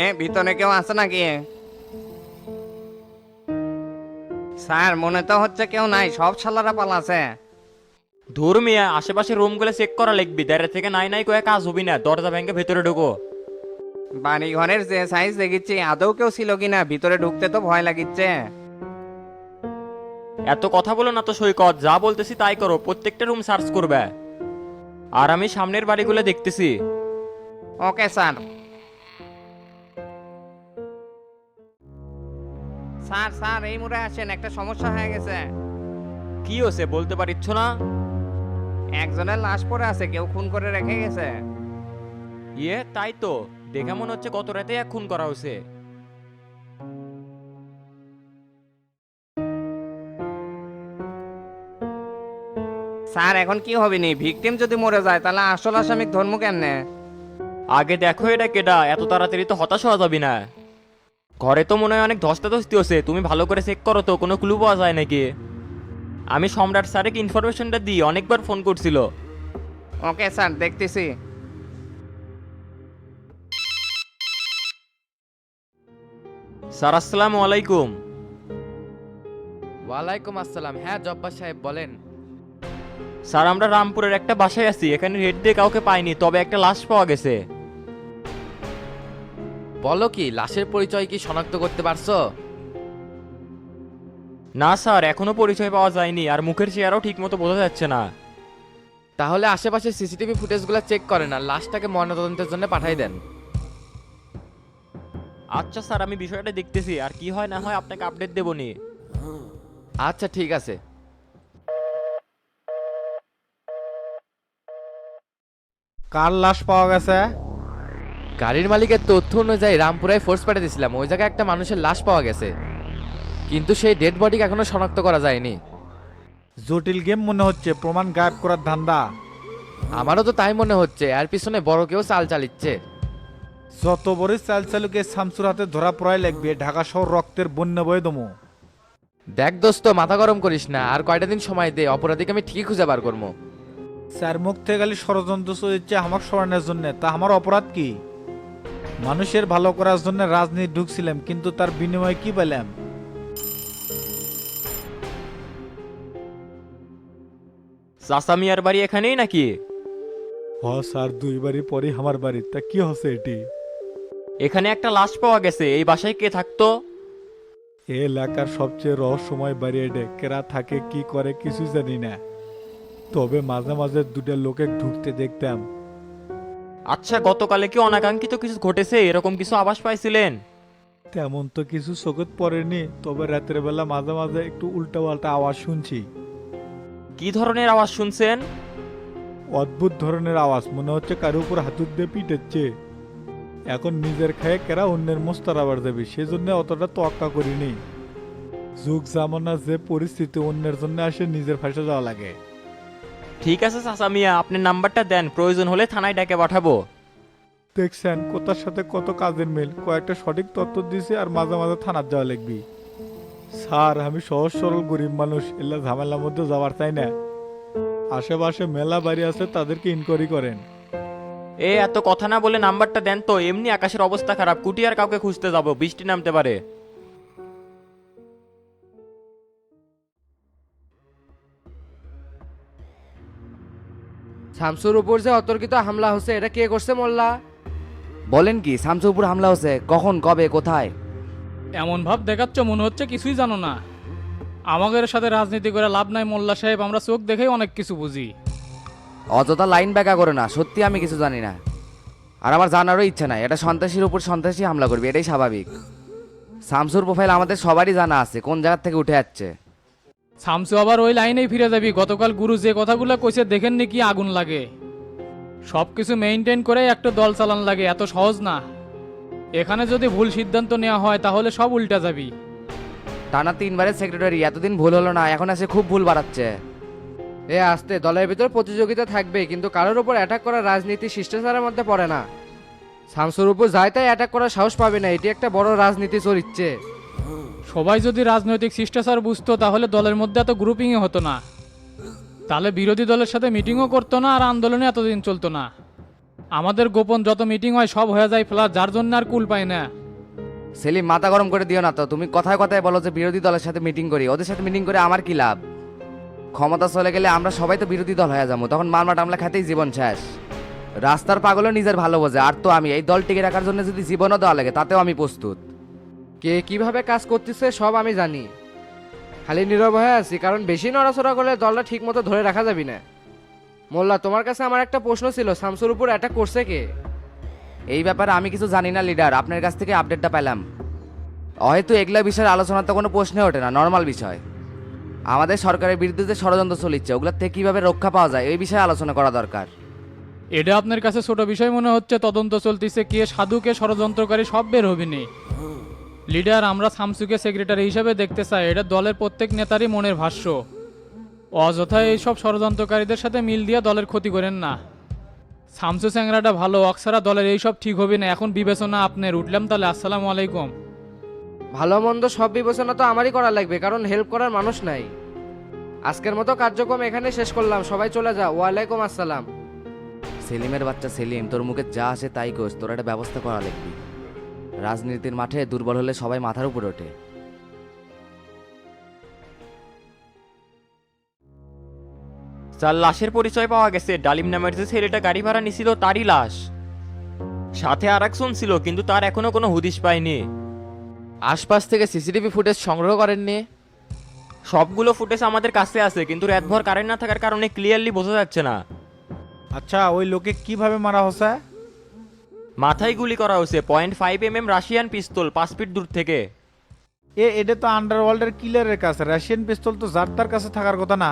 এ ভিতরে কেউ আছে নাকি? স্যার মনে তো হচ্ছে কেউ নাই সব শালারা পালাছে ধুর মিয়া আশেপাশে রুমগুলো চেক করা লিখবি দাঁড়ে থেকে নাই নাই কয়ে কাজ হবি না দরজা ভেঙে ভেতরে ঢুকো। বাড়ি ঘরের যে সাইজ দেখিচ্ছি আদৌ কেউ ছিল কিনা ভিতরে ঢুকতে তো ভয় লাগিচ্ছে। এত কথা বলো না তো সৈকত যা বলতেছি তাই করো প্রত্যেকটা রুম সার্চ করবে। আর আমি সামনের বাড়িগুলো দেখতেছি। Okay sir. স্যার স্যার এই মুড়ে আসেন একটা সমস্যা হয়ে গেছে। কি হচ্ছে বলতে পারিচ্ছ না? একজনের লাশ পড়ে আছে কেউ খুন করে রেখে গেছে। ইয়ে তাই তো। দেখে মনে হচ্ছে গত রাতে এক খুন করা হয়েছে। স্যার এখন কি হবে নি? ভিকটিম যদি মরে যায় তাহলে আসল আসামিক ধর্ম কেমনে? আগে দেখো এটা কেডা এত তাড়াতাড়ি তো হতাশ হওয়া যাবি না। ঘরে তো মনে হয় অনেক ধস্তাধস্তি হচ্ছে। তুমি ভালো করে চেক করো তো কোনো ক্লু পাওয়া যায় নাকি? আমি সম্রাট স্যারকে ইনফরমেশনটা দিই অনেকবার ফোন করছিল। ওকে স্যার দেখতেছি। স্যার আসসালামু আলাইকুম। ওয়ালাইকুম আসসালাম। হ্যাঁ জব্বার সাহেব বলেন। স্যার আমরা রামপুরের একটা বাসায় আছি এখানে রেড দিয়ে কাউকে পাইনি তবে একটা লাশ পাওয়া গেছে। বলো কি, লাশের পরিচয় কি শনাক্ত করতে পারছ? না স্যার, এখনও পরিচয় পাওয়া যায়নি, আর মুখের চেয়ারও ঠিক মতো বোঝা যাচ্ছে না। তাহলে আশেপাশে সিসিটিভি ফুটেজগুলো চেক করেন আর লাশটাকে ময়নাতদন্তের জন্য পাঠাই দেন। আচ্ছা স্যার, আমি বিষয়টা দেখতেছি, আর কি হয় না হয় আপনাকে আপডেট দেবো নি আচ্ছা ঠিক আছে। কার লাশ পাওয়া গেছে? গাড়ির মালিকের তথ্য অনুযায়ী রামপুরায় ফোর্স পাঠিয়ে দিয়েছিলাম। ওই জায়গায় একটা মানুষের লাশ পাওয়া গেছে। কিন্তু সেই ডেড বডিকে এখনও শনাক্ত করা যায়নি। জটিল গেম মনে হচ্ছে প্রমাণ গায়েব করার ধান্দা। আমারও তো তাই মনে হচ্ছে এর পিছনে বড় কেউ চাল চালিচ্ছে। যত বড় চাল চালুকে শামসুর হাতে ধরা পড়াই লাগবে ঢাকা শহর রক্তের বন্যা বয়ে দমু। দেখ দোস্ত মাথা গরম করিস না আর কয়টা দিন সময় দে অপরাধীকে আমি ঠিকই খুঁজে বার করব। স্যার মুখ থেকে খালি ষড়যন্ত্র চলছে আমার সরানোর জন্য তা আমার অপরাধ কি? মানুষের ভালো করার জন্য রাজনীতি ঢুকছিলাম কিন্তু তার বিনিময়ে কি পেলাম? চাচা মিয়ার বাড়ি এখানেই নাকি? হ স্যার দুই বাড়ি পরে আমার বাড়ি। তা কি হচ্ছে এটি? এখানে একটা লাশ পাওয়া গেছে এই বাসায় কে থাকতো? এ এলাকার সবচেয়ে রহস্যময় বাড়ি এডে কেরা থাকে কি করে কিছু জানি না। তবে মাঝে মাঝে দুটা লোকে ঢুকতে দেখতাম। আচ্ছা গতকালে কি অনাকাঙ্ক্ষিত কিছু ঘটেছে এরকম কিছু আভাস পাইছিলেন? তেমন তো কিছু চোখত পড়েনি তবে রাতের বেলা মাঝে মাঝে একটু উল্টা পাল্টা আওয়াজ শুনছি। কি ধরনের আওয়াজ শুনছেন? অদ্ভুত ধরনের আওয়াজ মনে হচ্ছে কারও উপর হাতুর দিয়ে পিটেচ্ছে এখন নিজের খায়ে কেরা অন্যের মোস্তার আবার দেবে সেজন্য অতটা তোয়াক্কা করিনি। যুগ জামানা যে পরিস্থিতি অন্যের জন্য আসে নিজের ফাঁসে যাওয়া লাগে। ঠিক আছে চাচা মিয়া আপনি নাম্বারটা দেন প্রয়োজন হলে থানায় ডেকে পাঠাবো। দেখছেন কোথার সাথে কত কাজের মিল কয়েকটা সঠিক তথ্য দিছে আর মাঝে মাঝে থানার যাওয়া লাগবি। স্যার আমি সহজ সরল গরিব মানুষ এলা ঝামেলার মধ্যে যাওয়ার চাই না। আশেপাশে মেলা বাড়ি আছে তাদেরকে ইনকোয়ারি করেন। এ এত কথা না বলে নাম্বারটা দেন তো এমনি আকাশের অবস্থা খারাপ কুটি আর কাউকে খুঁজতে যাব বৃষ্টি নামতে পারে। শামসুর উপর যে অতর্কিত হামলা হচ্ছে এটা কে করছে মোল্লা? বলেন কি শামসুর উপর হামলা হচ্ছে কখন কবে কোথায়? এমন ভাব দেখাচ্ছ মনে হচ্ছে কিছুই জানো না। আমাদের সাথে রাজনীতি করে লাভ নাই মোল্লা সাহেব আমরা চোখ দেখেই অনেক কিছু বুঝি। অযথা লাইন ব্যাকা করে না সত্যি আমি কিছু জানি না। আর আমার জানারও ইচ্ছা নাই এটা সন্ত্রাসীর উপর সন্ত্রাসী হামলা করবে এটাই স্বাভাবিক। শামসুর প্রোফাইল আমাদের সবারই জানা আছে কোন জায়গা থেকে উঠে যাচ্ছে শামসু আবার ওই লাইনেই ফিরে যাবি। গতকাল গুরু যে কথাগুলো কইছে দেখেননি কি আগুন লাগে। সব কিছু মেনটেন করে একটা দল চালান লাগে, এত সহজ না। এখানে যদি ভুল সিদ্ধান্ত নেওয়া হয়, তাহলে সব উল্টা যাবি। টানা তিনবারের সেক্রেটারি, এতদিন ভুল হলো না, এখন এসে খুব ভুল বাড়াচ্ছে। এ আসতে, দলের ভিতর প্রতিযোগিতা থাকবে কিন্তু কারোর উপর অ্যাটাক করা রাজনীতি শিষ্টাচারের মধ্যে পড়ে না। শামসুর উপর যায় তাই অ্যাটাক করার সাহস পাবে না, এটি একটা বড় রাজনীতি চরিচ্ছে সবাই যদি রাজনৈতিক শিষ্টাচার বুঝতো, তাহলে দলের মধ্যে এত গ্রুপিংই হতো না। তাহলে বিরোধী দলের সাথে মিটিংও করতো না, আর আন্দোলনে এতদিন চলতো না। আমাদের গোপন যত মিটিং হয়, সব হয়ে যায় ফেলা, যার জন্য আর কুল পায় না। সেলিম, মাথা গরম করে দিও না তো। তুমি কথায় কথায় বলো যে বিরোধী দলের সাথে মিটিং করি। ওদের সাথে মিটিং করে আমার কি লাভ? ক্ষমতা চলে গেলে আমরা সবাই তো বিরোধী দল হয়ে যাব। তখন মারমা টামলা খাতেই জীবন শেষ। রাস্তার পাগলও নিজের ভালো বোঝে। আর তো আমি, এই দল টিকে রাখার জন্য যদি জীবনও দেওয়া লাগে, তাতেও আমি প্রস্তুত। কে কীভাবে কাজ করতেছে সব আমি জানি। খালি নীরব হয়ে আছি কারণ বেশি নড়াচড়া করলে দলটা ঠিক মতো ধরে রাখা যাবে না। মোল্লা তোমার কাছে আমার একটা প্রশ্ন ছিল শামসুর উপর অ্যাটাক করছে কে? এই ব্যাপারে আমি কিছু জানি না লিডার আপনার কাছ থেকে আপডেটটা পেলাম। হয়তো এগুলা বিষয়ের আলোচনা তো কোনো প্রশ্নে ওঠে না নর্মাল বিষয়। আমাদের সরকারের বিরুদ্ধে যে ষড়যন্ত্র চলিচ্ছে ওগুলোর থেকে কীভাবে রক্ষা পাওয়া যায় এই বিষয়ে আলোচনা করা দরকার। এটা আপনার কাছে ছোট বিষয় মনে হচ্ছে তদন্ত চলতেছে কে সাধু কে ষড়যন্ত্রকারী সব বের হবিনি লিডার আমরা সামসুকে সেক্রেটারি হিসেবে দেখতে চাই। এটা দলের প্রত্যেক নেতারই মনের ভাষ্য। অযথা এইসব ষড়যন্ত্রকারীদের সাথে মিল দিয়ে দলের ক্ষতি করেন না। সামসু স্যাংরাটা ভালো অক্সারা দলের এইসব ঠিক হবে না। এখন বিবেচনা আপনার উঠলাম তাহলে আসসালামু আলাইকুম। ভালো মন্দ সব বিবেচনা তো আমারই করা লাগবে কারণ হেল্প করার মানুষ নাই। আজকের মতো কার্যক্রম এখানে শেষ করলাম সবাই চলে যা ওয়ালাইকুম আসসালাম। সেলিমের বাচ্চা সেলিম তোর মুখে যা আসে তাই কোস তোর একটা ব্যবস্থা করা লাগবে। রাজনীতির মাঠে দুর্বল হলে সবাই মাথার উপর ওঠে। যার লাশের পরিচয় পাওয়া গেছে। ডালিম নামের যে ছেলেটা গাড়ি ভাড়া নিছিল তারই লাশ। সাথে আর একজন ছিল কিন্তু তার এখনও কোনো হুদিশ পায়নি। আশপাশ থেকে সিসিটিভি ফুটেজ সংগ্রহ করেননি। সবগুলো ফুটেজ আমাদের কাছে আছে কিন্তু রাতভর কারেন্ট না থাকার কারণে ক্লিয়ারলি বোঝা যাচ্ছে না। আচ্ছা ওই লোকে কীভাবে মারা হচ্ছে? মাথায় গুলি করা হয়েছে। Point five M M Russian pistol পাঁচ ফিট দূর থেকে। এ এটা তো আন্ডারওয়ার্ল্ডের কিলারের কাছে রাশিয়ান পিস্তল তো যার তার কাছে থাকার কথা না।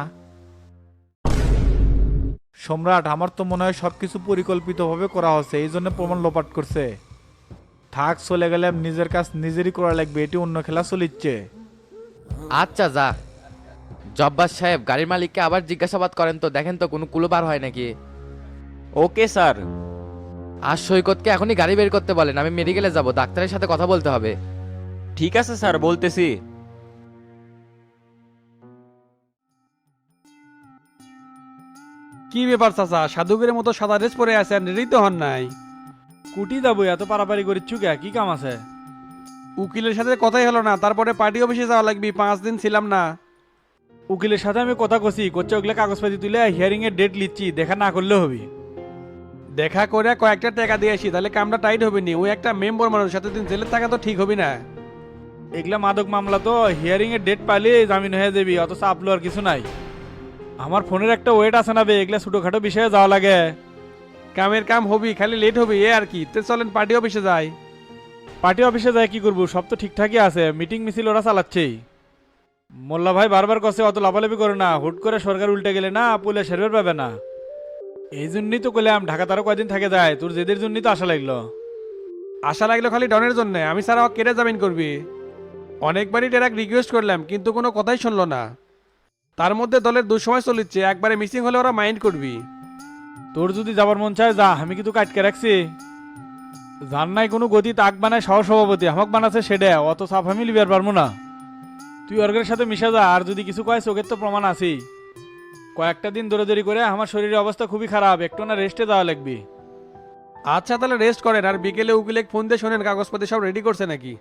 সম্রাট আমার তো মনে হয় সবকিছু পরিকল্পিতভাবে করা হচ্ছে। এই জন্য প্রমাণ লোপাট করছে। থাক চলে গেলে নিজের কাজ নিজেরই করা লাগবে। এটি অন্য খেলা চলিচ্ছে। আচ্ছা যা। জব্বাস সাহেব গাড়ির মালিককে আবার জিজ্ঞাসাবাদ করেন তো। দেখেন তো কোনো কুলোবার হয় নাকি? ওকে স্যার আর সৈকতকে এখনই গাড়ি বের করতে বলেন আমি মেডিকেলে যাব ডাক্তারের সাথে কথা বলতে হবে। ঠিক আছে স্যার বলতেছি। কি ব্যাপার চাচা সাধুকের মতো সাদা ড্রেস পরে আছেন রেডি তো হন নাই। কুটি যাব এত পারাপারি করিচ্ছু কে? কি কাম আছে? উকিলের সাথে কথাই হলো না তারপরে পার্টি অফিসে যাওয়া লাগবি পাঁচ দিন ছিলাম না। উকিলের সাথে আমি কথা কছি করছে ওগুলো কাগজপাতি তুলে হিয়ারিং এর ডেট লিচ্ছি দেখা না করলেও হবে। দেখা করে কয়েকটা টাকা দিয়ে আসি তাহলে কামটা টাইট হবে নি। ওই একটা মেম্বার মানুষ সাথে দিন জেলে থাকা তো ঠিক হবে না। এগুলা মাদক মামলা তো হিয়ারিং এর ডেট পাইলে জামিন হয়ে যাবি অত চাপ আর কিছু নাই। আমার ফোনের একটা ওয়েট আছে না বে এগুলা ছোটোখাটো বিষয়ে যাওয়া লাগে। কামের কাম হবি খালি লেট হবি এ আর কি। তে চলেন পার্টি অফিসে যাই। পার্টি অফিসে যাই কি করব সব তো ঠিকঠাকই আছে মিটিং মিছিল ওরা চালাচ্ছেই। মোল্লা ভাই বারবার কষে অত লাফালাফি করে না হুট করে সরকার উল্টে গেলে না পুলে সেরবের পাবে না। এই জন্যই তো করলাম ঢাকা তারও কয়দিন থাকে যায়। তোর জেদের জন্যই তো আশা লাগল। আশা লাগল খালি ডনের জন্য। আমি স্যার কেটে জামিন করবি। অনেকবারই ডেরাক রিকোয়েস্ট করলাম কিন্তু কোনো কথাই শুনলো না। তার মধ্যে দলের দুঃসময় চলিচ্ছে একবারে মিসিং হলে ওরা মাইন্ড করবি। তোর যদি যাবার মন চায় যা আমি কিন্তু কাটকে রাখছি। জান নাই কোনো গতি তাক বানায় সহ সভাপতি। আমাক বানাচ্ছে সেটা অত সাফ আমি লিবার পারব না। তুই অর্গের সাথে মিশে যা আর যদি কিছু কয় চোখের তো প্রমাণ আছেই। কয়েকটা দিন দৌড়াদৌড়ি করে আমার শরীরের অবস্থা খুবই খারাপ। একটু না রেস্টে যাওয়া লাগবে। আচ্ছা তাহলে রেস্ট করেন আর বিকেলে উকিলে ফোন দিয়ে শোনেন কাগজপাতি সব রেডি করছে নাকি?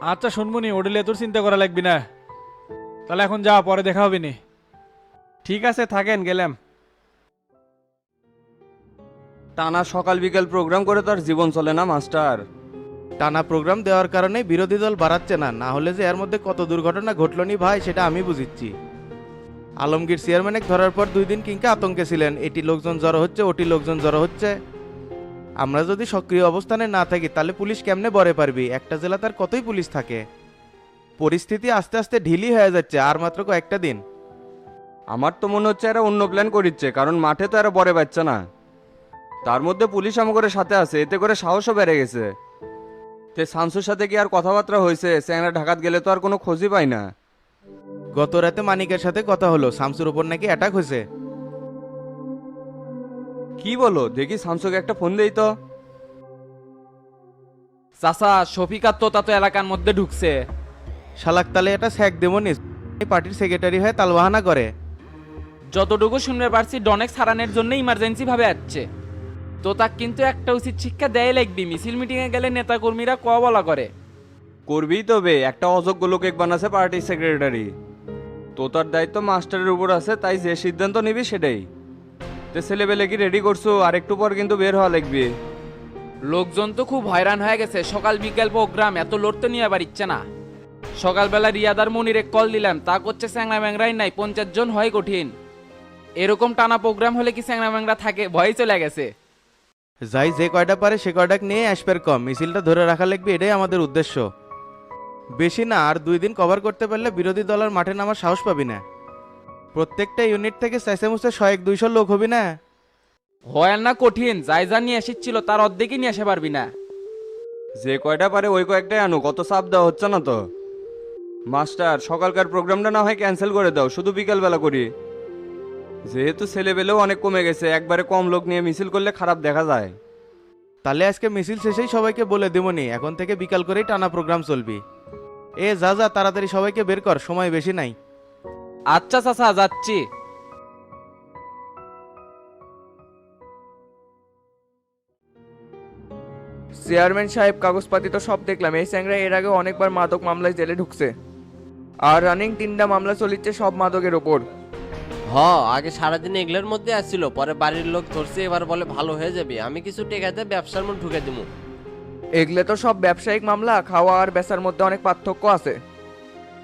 আচ্ছা শুনব নি ওডেলে তোর চিন্তা করা লাগবে না। তাহলে এখন যা পরে দেখা হবে নি। ঠিক আছে থাকেন গেলাম। টানা সকাল বিকেল প্রোগ্রাম করে তার জীবন চলে না মাস্টার। টানা প্রোগ্রাম দেওয়ার কারণে বিরোধী দল বাড়াচ্ছে না না হলে যে এর মধ্যে কত দুর্ঘটনা ঘটলো নি ভাই সেটা আমি বুঝিচ্ছি। আলমগীর চেয়ারম্যানে ধরার পর দুই দিন কিংকে আতঙ্কে ছিলেন। এটি লোকজন জড়ো হচ্ছে, ওটি লোকজন জড়ো হচ্ছে। আমরা যদি সক্রিয় অবস্থানে না থাকি, তাহলে পুলিশ কেমনে বরে পারবি? একটা জেলা তার কতই পুলিশ থাকে? পরিস্থিতি আস্তে আস্তে ঢিলি হয়ে যাচ্ছে, আর মাত্র কয়েকটা দিন। আমার তো মনে হচ্ছে এরা অন্য প্ল্যান করিচ্ছে, কারণ মাঠে তো এরা বরে পাচ্ছে না। তার মধ্যে পুলিশ আমাদের সাথে আছে, এতে করে সাহসও বেড়ে গেছে। তে শামসুর সাথে কি আর কথাবার্তা হয়েছে স্যাংরা ঢাকাত গেলে তো আর কোনো খোঁজই পাই না। গত রাতে মানিকের সাথে কথা হলো। শামসুর উপর নাকি অ্যাটাক হয়েছে। কি বলো? দেখি শামসুকে একটা ফোন দেই তো। চাচা শফিকার তোতা তো এলাকার মধ্যে ঢুকছে। শালাক তালে এটা স্যাক দেবো নি পার্টির সেক্রেটারি হয়ে তালবাহানা করে। যতটুকু শুনতে পারছি ডনেক সারানের জন্য ইমার্জেন্সি ভাবে আসছে। তো তাক কিন্তু একটা উচিত শিক্ষা দেয় লাগবি মিছিল মিটিংয়ে গেলে নেতাকর্মীরা ক বলা করে। করবি তবে একটা অযোগ্য লোক এক বানাছে পার্টির সেক্রেটারি তো তার দায়িত্ব মাস্টারের উপর আছে তাই যে সিদ্ধান্ত নিবি সেটাই। তে ছেলেবেলে কি রেডি করছ? আর একটু পর কিন্তু বের হওয়া লাগবে। লোকজন তো খুব হয়রান হয়ে গেছে। সকাল বিকেল প্রোগ্রাম এত লড়তে নিয়ে আবার ইচ্ছে না। সকালবেলা রিয়াদার মনিরে কল দিলাম তা করছে স্যাংরা ম্যাংরাই নাই পঞ্চাশ জন হয় কঠিন। এরকম টানা প্রোগ্রাম হলে কি স্যাংরা ম্যাংরা থাকে? ভয় চলে গেছে। যাই যে কয়টা পারে সে কয়টা নিয়ে আসবে কম। মিছিলটা ধরে রাখা লাগবে এটাই আমাদের উদ্দেশ্য। বেশি না আর দুই দিন কভার করতে পারলে বিরোধী দলের মাঠে নামার সাহস পাবি না। প্রত্যেকটা ইউনিট থেকে চাইছে মুছে শয়েক দুইশো লোক হবি না। হয় না কঠিন যাই যা নিয়ে এসেছিল তার অর্ধেকই নিয়ে আসে পারবি না। যে কয়টা পারে ওই কয়েকটাই আনো কত চাপ দেওয়া হচ্ছে না তো। মাস্টার সকালকার প্রোগ্রামটা না হয় ক্যান্সেল করে দাও শুধু বিকালবেলা করি। যেহেতু ছেলেবেলেও অনেক কমে গেছে একবারে কম লোক নিয়ে মিছিল করলে খারাপ দেখা যায়। তাহলে আজকে মিছিল শেষেই সবাইকে বলে দেবনি এখন থেকে বিকাল করেই টানা প্রোগ্রাম চলবি। এ যা যা তাড়াতাড়ি সবাইকে বের কর সময় বেশি নাই। আচ্ছা চাচা যাচ্ছি। চেয়ারম্যান সাহেব কাগজপাতি তো সব দেখলাম। এই স্যাংরা এর আগে অনেকবার মাদক মামলায় জেলে ঢুকছে। আর রানিং তিনটা মামলা চলিচ্ছে সব মাদকের ওপর। হ আগে সারাদিন এগুলোর মধ্যে আসছিল পরে বাড়ির লোক ধরছে এবার বলে ভালো হয়ে যাবে। আমি কিছু টেকাতে ব্যবসার মধ্যে ঢুকে দিমু। এগুলো তো সব ব্যবসায়িক মামলা খাওয়া আর বেচার মধ্যে অনেক পার্থক্য আছে।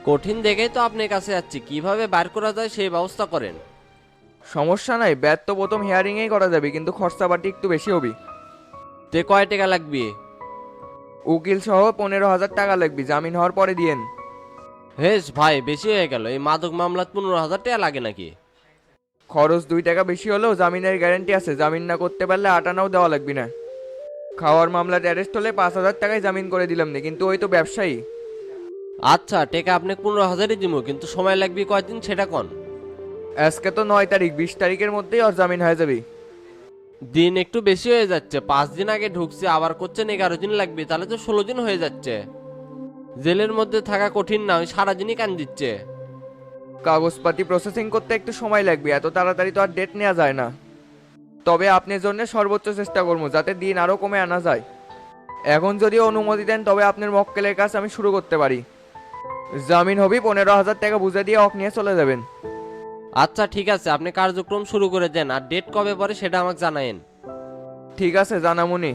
কঠিন দেখেই তো আপনার কাছে যাচ্ছি কীভাবে বার করা যায় সেই ব্যবস্থা করেন। সমস্যা নাই ব্যাট তো প্রথম হিয়ারিংয়েই করা যাবে কিন্তু খরচাপাতি একটু বেশি হবে। তে কয় টাকা লাগবে? উকিল সহ পনেরো হাজার টাকা লাগবে জামিন হওয়ার পরে দিয়েন। হেস ভাই বেশি হয়ে গেল এই মাদক মামলাত পনেরো হাজার টাকা লাগে নাকি? খরচ দুই টাকা বেশি হলেও জামিনের গ্যারান্টি আছে জামিন না করতে পারলে আটানাও দেওয়া লাগবে না। খাওয়ার মামলার অ্যারেস্ট হলে পাঁচ হাজার টাকায় জামিন করে দিলাম না কিন্তু ওই তো ব্যবসায়ী। আচ্ছা টাকা আপনি পনেরো হাজারই দিব কিন্তু সময় লাগবে কয়দিন সেটা কোন? আজকে তো নয় তারিখ বিশ তারিখের মধ্যেই ওর জামিন হয়ে যাবে। দিন একটু বেশি হয়ে যাচ্ছে পাঁচ দিন আগে ঢুকছে আবার করছেন এগারো দিন লাগবে তাহলে তো ষোলো দিন হয়ে যাচ্ছে। জেলের মধ্যে থাকা কঠিন না ওই সারাদিনই কান দিচ্ছে। কাগজপাতি প্রসেসিং করতে একটু সময় লাগবে এত তাড়াতাড়ি তো আর ডেট নেওয়া যায় না। তবে আপনার জন্য সর্বোচ্চ চেষ্টা করব যাতে দিন আরও কমে আনা যায়। এখন যদি অনুমতি দেন তবে আপনার মক্কেলের কাজ আমি শুরু করতে পারি। জামিন হবি পনেরো হাজার টাকা বুঝে দিয়ে অক নিয়ে চলে যাবেন। আচ্ছা ঠিক আছে আপনি কার্যক্রম শুরু করে দেন আর ডেট কবে পরে সেটা আমাকে জানায়েন। ঠিক আছে জানামুনি।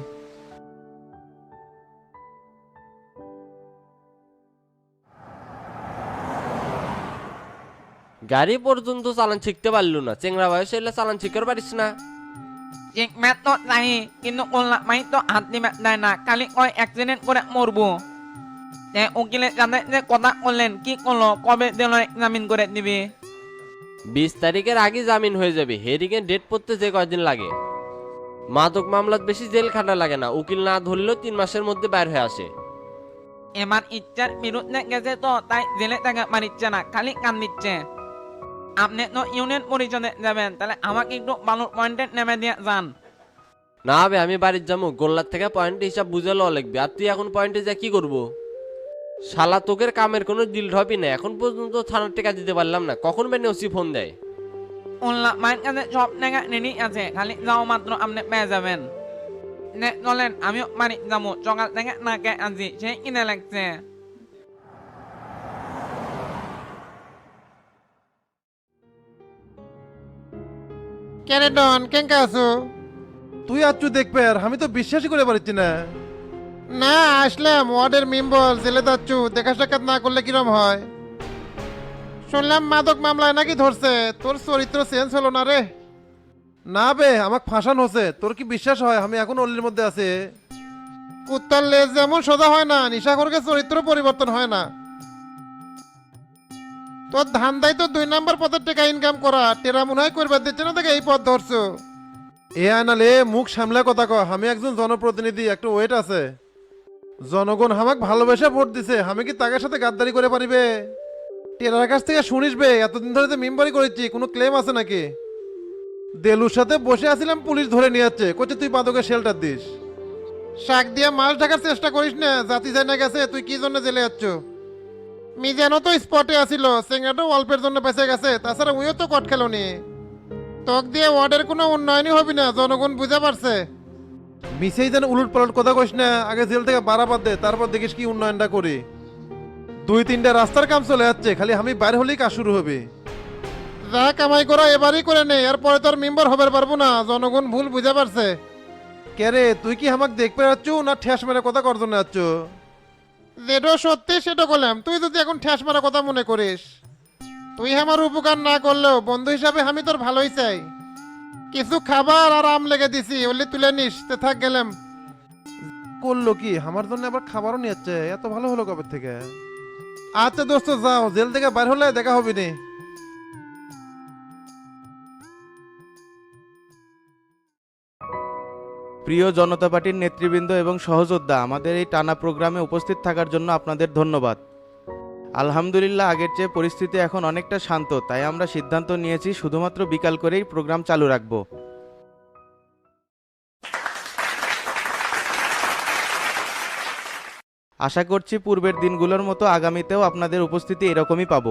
গাড়ি পর্যন্ত চালান শিখতে পারল না চেংরা বয়স এলে চালান শিখতে পারিস না। এক ম্যাচ নাই কিন্তু কল্লা মাই তো হাত দিবে দেয় না কালি কয় অ্যাক্সিডেন্ট করে মরবো এ উকিলের সাথে যে কথা বললেন কি করল কবে দিল জামিন করে দিবি বিশ তারিখের আগে জামিন হয়ে যাবে হেরিংয়ে ডেট পড়তে যে কয়দিন লাগে মাদক মামলাত বেশি জেল খাটা লাগে না উকিল না ধরলেও তিন মাসের মধ্যে বাইর হয়ে আসে এবার ইচ্ছার বিরুদ্ধে গেছে তো তাই জেলে টাকা মারিচ্ছে না খালি কান দিচ্ছে আপনি তো ইউনিয়ন পরিষদে যাবেন তাহলে আমাকে একটু বালুর পয়েন্টে নেমে দিয়ে যান। না হবে আমি বাড়ির যাব। গোল্লার থেকে পয়েন্ট হিসাব বুঝে লওয়া লাগবে। আর তুই এখন পয়েন্টে যা কি করব? শালা তোকের কামের কোনো ডিল হবি না। এখন পর্যন্ত থানার টাকা দিতে পারলাম না। কখন বেনে ওসি ফোন দেয়? উল্লা মায়ের কাছে সব টাকা রেডি আছে। খালি যাও মাত্র আপনি পেয়ে যাবেন। নে চলেন আমিও বাড়ি যাব। সকাল থেকে না কে আছি সেই কিনে লাগছে। কেন ডন কেঙ্কা আছো? তুই আচ্ছু দেখবে আর আমি তো বিশ্বাসই করে পারছি না। না আসলাম ওয়ার্ডের মেম্বর জেলে যাচ্ছু দেখা সাক্ষাৎ না করলে কিরম হয়? শুনলাম মাদক মামলায় নাকি ধরছে তোর চরিত্র চেঞ্জ হলো না রে। না বে আমাকে ফাঁসান হচ্ছে তোর কি বিশ্বাস হয় আমি এখন অল্লির মধ্যে আছি। কুত্তার লেজ যেমন সোজা হয় না নিশা নিশাখরকে চরিত্র পরিবর্তন হয় না। তোর ধান্দাই তো দুই নাম্বার পথের টাকা ইনকাম করা, টেরা মনে হয় করবার দিচ্ছে না তোকে, এই পথ ধরছো। এ আনালে মুখ সামলা কথা কহ আমি একজন জনপ্রতিনিধি, একটা ওয়েট আছে। জনগণ আমাক ভালোবেসে ভোট দিছে, আমি কি তাদের সাথে গাদ্দারি করে পারিবে? টেরার কাছ থেকে শুনিস বে এতদিন ধরে তো মেম্বারি করেছি কোনো ক্লেম আছে নাকি? দেলুর সাথে বসে আছিলাম, পুলিশ ধরে নিয়ে যাচ্ছে কোচে তুই পাদকে শেল্টার দিস। শাক দিয়ে মাছ ঢাকার চেষ্টা করিস না, জাতি যায় না গেছে, তুই কি জন্য জেলে যাচ্ছ? মিজানো তো স্পটে আসিল সেঙ্গাটো অল্পের জন্য বেঁচে গেছে তাছাড়া উইও তো কট খেলো নি তোক দিয়ে ওয়ার্ডের কোনো উন্নয়নই হবি না জনগণ বুঝে পারছে। মিসেই যেন উলট পালট কথা কইস না আগে জেল থেকে বাড়াবার দে তারপর দেখিস কি উন্নয়নটা করি। দুই তিনটা রাস্তার কাম চলে যাচ্ছে খালি আমি বাইরে হলেই কাজ শুরু হবে। যা কামাই করা এবারই করে নে এরপরে তোর মেম্বার হবার পারব না জনগণ ভুল বুঝে পারছে। কে রে তুই কি আমাকে দেখতে যাচ্ছ না ঠেস মেরে কথা কর জন্য যাচ্ছ? যেটা সত্যি সেটা করলাম তুই যদি এখন ঠেস মারা কথা মনে করিস তুই আমার উপকার না করলেও বন্ধু হিসাবে আমি তোর ভালোই চাই। কিছু খাবার আর আম লেগে দিছি ওলি তুলে নিস তে থাক গেলাম। করল কি? আমার জন্য আবার খাবারও নিয়ে এত ভালো হলো কবে থেকে? আচ্ছা দোস্ত যাও জেল থেকে বাইর হলে দেখা হবে নি। প্রিয় জনতা পার্টির নেতৃবৃন্দ এবং সহযোদ্ধা, আমাদের এই টানা প্রোগ্রামে উপস্থিত থাকার জন্য আপনাদের ধন্যবাদ। আলহামদুলিল্লাহ, আগের চেয়ে পরিস্থিতি এখন অনেকটা শান্ত, তাই আমরা সিদ্ধান্ত নিয়েছি শুধুমাত্র বিকাল করেই প্রোগ্রাম চালু রাখব। আশা করছি পূর্বের দিনগুলোর মতো আগামীতেও আপনাদের উপস্থিতি এরকমই পাব।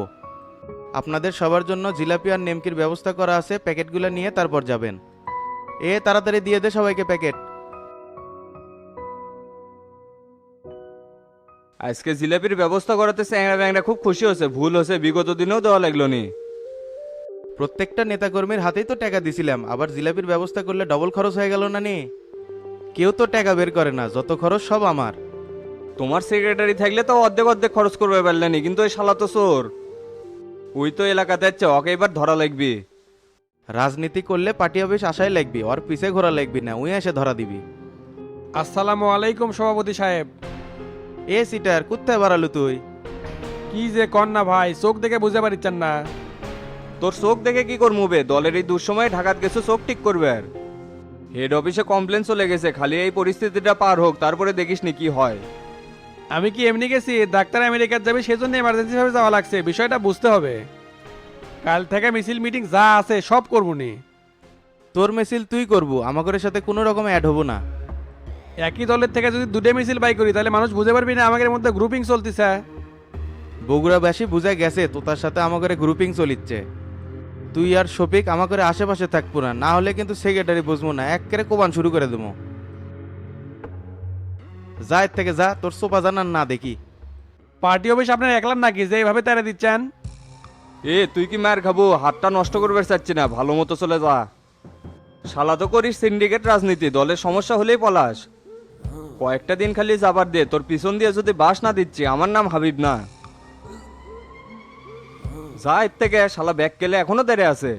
আপনাদের সবার জন্য জিলাপি আর নেমকির ব্যবস্থা করা আছে, প্যাকেটগুলো নিয়ে তারপর যাবেন। এ তাড়াতাড়ি দিয়ে দে সবাইকে প্যাকেট। আজকে জিলাপির ব্যবস্থা করাতে স্যাংরা ব্যাংরা খুব খুশি হয়েছে ভুল হয়েছে বিগত দিনেও দেওয়া লাগল নি। প্রত্যেকটা নেতাকর্মীর হাতেই তো টাকা দিছিলাম আবার জিলাপির ব্যবস্থা করলে ডবল খরচ হয়ে গেল না নি কেউ তো টাকা বের করে না যত খরচ সব আমার। তোমার সেক্রেটারি থাকলে তো অর্ধেক অর্ধেক খরচ করবে পারলেনি কিন্তু ওই শালা তো চোর। ওই তো এলাকাতে যাচ্ছে ওকে এবার ধরা লাগবে। রাজনীতি করলে পার্টি অফিস আশায় লাগবি ওর পিছে ঘোরা লাগবি না উই এসে ধরা দিবি। আসসালামু আলাইকুম সভাপতি সাহেব। এ সিটার কোথায় বাড়ালু তুই। কি যে কন না ভাই চোখ দেখে বুঝতে পারিচ্ছেন না। তোর চোখ দেখে কি করব বে? দলের এই দুঃসময়ে ঢাকাত গেছে চোখ ঠিক করবে আর। হেড অফিসে কমপ্লেন চলে গেছে খালি এই পরিস্থিতিটা পার হোক তারপরে দেখিস নি কি হয়। আমি কি এমনি গেছি? ডাক্তার আমেরিকার যাবে সেজন্য এমার্জেন্সি ভাবে যাওয়া লাগছে বিষয়টা বুঝতে হবে। কাল থেকে মিছিল মিটিং যা আছে সব করব নি। তোর মিছিল তুই করবু আমাদের সাথে কোনো রকম অ্যাড হব না। একই দলের থেকে যদি দুটো মিছিল বাই করি তাহলে মানুষ বুঝে পারবি না আমাদের মধ্যে গ্রুপিং চলতেছে। বগুড়া বগুড়াবাসী বুঝে গেছে তোতার সাথে আমাদের গ্রুপিং চলিচ্ছে। তুই আর শফিক আমাদের আশেপাশে থাকব না না হলে কিন্তু সেক্রেটারি বুঝব না এক করে কোবান শুরু করে দেবো। যা এর থেকে যা তোর সোপা জানার না দেখি। পার্টি অফিস আপনার একলার নাকি যে এইভাবে তেরে দিচ্ছেন? এ, তুই কি মায়ের খাব? হাতটা নষ্ট করবে চাচ্ছি না, ভালো মতো চলে যা। শালা তো করিস সিন্ডিকেট রাজনীতি, দলের সমস্যা হলেই পলাশ। কয়েকটা দিন খালি যাবার দে, তোর পিছন দিয়ে যদি বাস না দিচ্ছি, আমার নাম হাবিব না। যা এর থেকে, শালা ব্যাগ কেলে এখনও দেরে আছে।